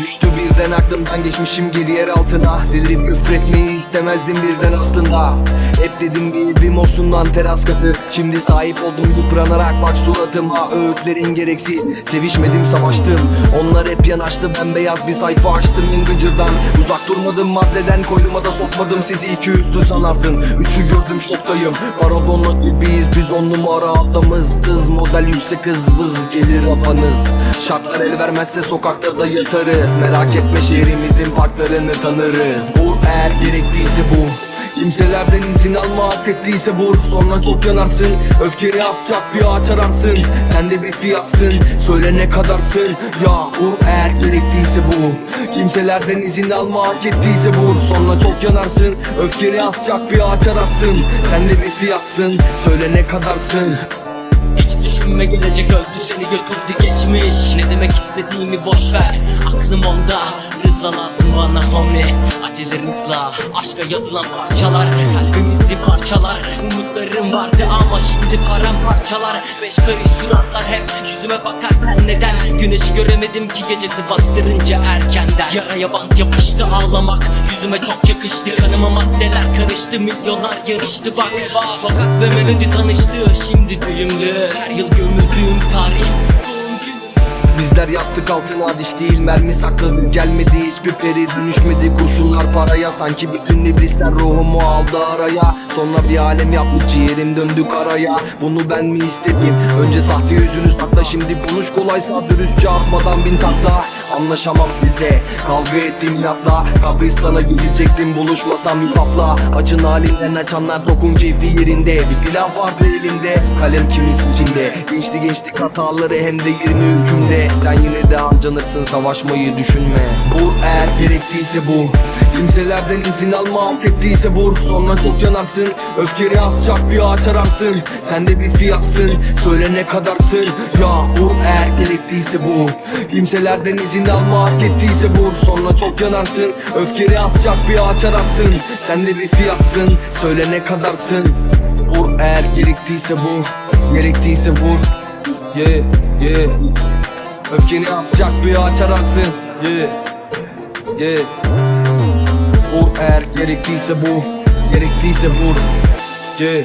Düştü birden aklımdan geçmişim geri yer altına. Delirip üfretmeyi istemezdim birden aslında. Hep dedim bir evim olsun lan teras katı. Şimdi sahip oldum yıpranarak bak suratıma. Öğütlerin gereksiz sevişmedim savaştım. Onlar hep yanaştı bembeyaz bir sayfa açtım ingıcırdan Uzak durmadım maddeden koynuma da sokmadım. Sizi iki yüzlü sanardın Üçü gördüm şoktayım. Paragonla gibiyiz biz on numara adamız Hız model yüksek hız vız gelir apanız Şartlar el vermezse sokakta da yatarız Merak etme şehrimizin parklarını tanırız. Vur eğer gerekliyse bu. Kimselerden izin alma affettiyse vur. Sonra çok yanarsın Öfkeni az çak bir ağaç ararsın. Sen de bir fiyatsın Söyle ne kadarsın. Ya vur eğer gerekliyse bu. Kimselerden izin alma hak ettiyse vur. Sonra çok yanarsın Öfkeni az çak bir ağaç ararsın. Sen de bir fiyatsın Söyle ne kadarsın. Hiç düşünme gelecek öldü seni götürdü geçmiş. Ne demek istediğimi boş ver. Aklım onda. Hızla lazım bana homie. Acelerin hızla. Aşka yazılan parçalar Kalbimizi parçalar. Umutlarım vardı ama şimdi paramparçalar. Beş karış suratlar hep yüzüme bakar. Ben neden Güneşi göremedim ki gecesi bastırınca erkenden? Yaraya bant yapıştı ağlamak Yüzüme çok yakıştı. Kanıma maddeler karıştı Milyonlar yarıştı. Bak. Sokak ve melodi tanıştı Şimdi düğümlü. Her yıl gömüldüğüm tarih Bizler yastık altına diş değil mermi sakladı Gelmedi hiçbir peri dönüşmedi kurşunlar paraya. Sanki bütün iblisler ruhumu aldı araya. Sonra bir alem yaptı ciğerim döndü karaya. Bunu ben mi istedim? Önce sahte yüzünü sakla Şimdi konuş kolaysa dürüstçe atmadan bin takla Anlaşamam sizde kavga ettim inatla Kabristana gidecektim. Buluşmasam yukapla Açın halinden açanlar dokun keyfi yerinde. Bir silah vardı elinde. Kalem kimin sikinde? Geçti geçtik hataları hem de 23'ümde Sen yine de harcanırsın savaşmayı düşünme. Vur eğer gerektiyse bu. Kimselerden izin alma affettiyse vur Sonra çok yanarsın Öfkeni az çak bir ağaç ararsın. Sen de bir fiyatsın Söyle ne kadarsın Ya vur eğer gerekliyse bu. Kimselerden izin alma hak ettiyse vur. Sonra çok yanarsın. Öfkeni az çak bir ağaç ararsın. Sen de bir fiyatsın. Söyle ne kadarsın. Vur eğer gerektiyse bu Gerektiyse vur. Yeah yeah Öfkeni az çak bir ağaç ararsın. Yeah Yeah Vur eğer gerektiyse bu Gerektiyse vur. Yeah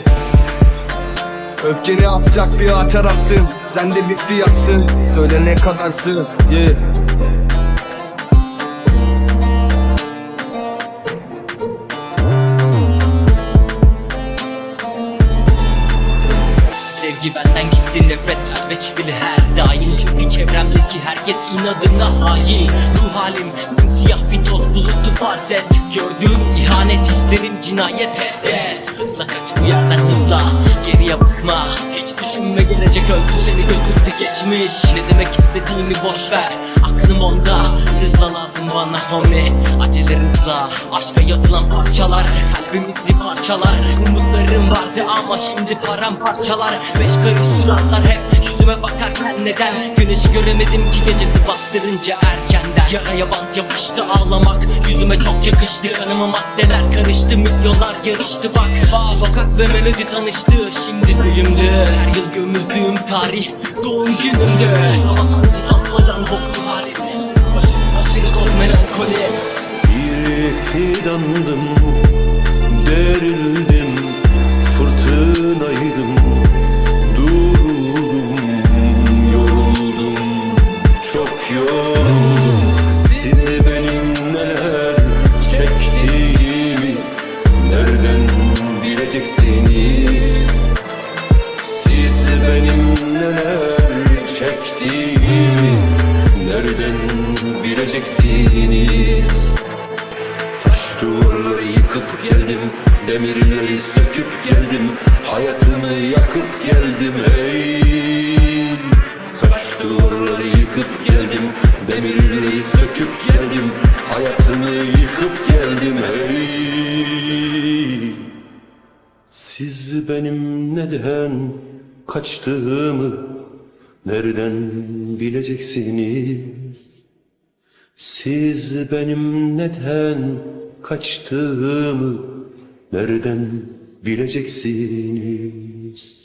Öfkeni asacak bir ağaç ararsın. Sen de bir fiyatsın. Söyle ne kadarsın. Yeah Sevgi benden gitti nefretler ve çivili her daim. Çünkü çevremdeki herkes inadına hain. Ruh halim simsiyah bir toz bulutu farz et. Gördüğüm ihanet hislerin cinayete de Hızla kaç bu yerden hızla geriye bakma. Hiç düşünme gelecek öldü seni götürdü geçmiş. Ne demek istediğimi boş ver Aklım onda hızla lazım bana homie. Acelerin hızla aşka yazılan parçalar. Kalbimizi parçalar. Umutlarım vardı ama şimdi paramparçalar. Beş karış suratlar hep yüzüme bakarken neden? Güneşi göremedim ki gecesi bastırınca erkenden. Yaraya bant yapıştı ağlamak Yüzüme çok yakıştı. Kanıma maddeler karıştı Milyonlar yarıştı. Bak Sokak ve melodi tanıştı Şimdi düğümlü Her yıl gömüldüğüm tarih Doğum günümdü Şurama sancı saplayan boklu halim Başım aşırı doz melankoli. Bir fidandım Çok yoruldum Siz benim neler çektiğimi Nereden bileceksiniz Siz benim neler çektiğimi Nereden bileceksiniz Taş duvarları yıkıp geldim Demirleri söküp geldim Hayatımı yakıp geldim hey. Taş duvarları yıkıp geldim. Demirleri söküp geldim. Hayatımı yıkıp geldim. Hey! Siz benim neden kaçtığımı Nereden bileceksiniz? Siz benim neden kaçtığımı Nereden bileceksiniz